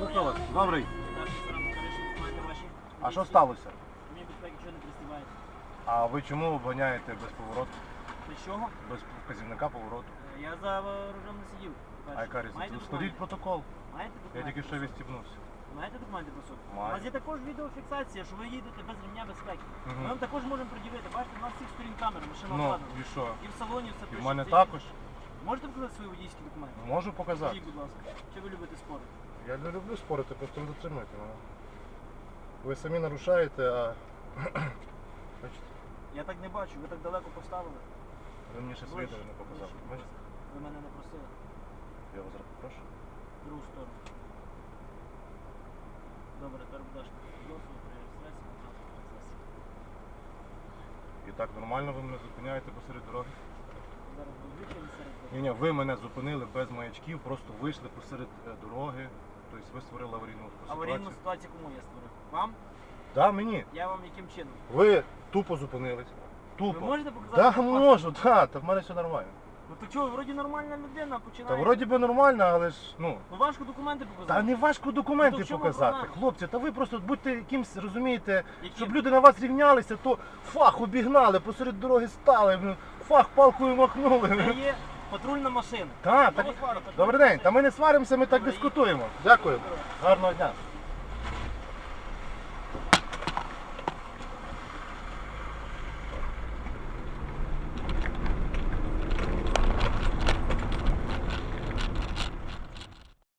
Добрий. Документи ваші. А що сталося? Мені безпеки чого не пристібаєте. А ви чому обганяєте без повороту? Для чого? Без вказівника повороту? Я за рулем не сидів. А яка різниця? Складіть протокол. Маєте Я документи? тільки що відстібнувся. Маєте документи про собі? Маю. У вас є також відеофіксація, що ви їдете без ремня безпеки. Мгм. Ми вам також можемо пред'явити. Бачите, у нас всіх сторін камери, машина Ну, обладнана. і що? І в салоні все І в пише. мене Це- також. Можете показати свої водійські документи? Можу показати. Скажіть, будь ласка. Чи ви любите спорити? Я не люблю спорити, просто не дотримуйте мене. Ви самі нарушаєте, а. Бачите, Я так не бачу, ви так далеко поставили. ви мені ще свідомо не показали. Ближче, Бачите? Ви мене не просили. Я вас зараз попрошу. В другу сторону. Добре, тепер будеш досвід при реєстрації на. І так нормально ви мене зупиняєте посеред дороги. Зараз ви ви мене зупинили без маячків, просто вийшли посеред е, дороги. Тобто ви створили аварійну таку Аварійну ситуацію. ситуацію кому я створив? Вам? Да, мені. Я вам яким чином? Ви тупо зупинились. Ви Тупо. можете показати? Да, паспорт? можу, да, та в мене все нормально. Ну то чого, вроді нормальна людина, Та починає. вроді би нормально, але ж ну. Ну важко документи показати. Та не важко Ну, документи то в чому показати. проблема? Хлопці, та ви просто будьте якимсь, розумієте, Яким? щоб люди на вас рівнялися, то фах обігнали, посеред дороги стали, ну, фах палкою махнули. Це є патрульна машина. Так, так, добрий день, та ми не сваримося, ми так дискутуємо. Дякую. Гарного дня.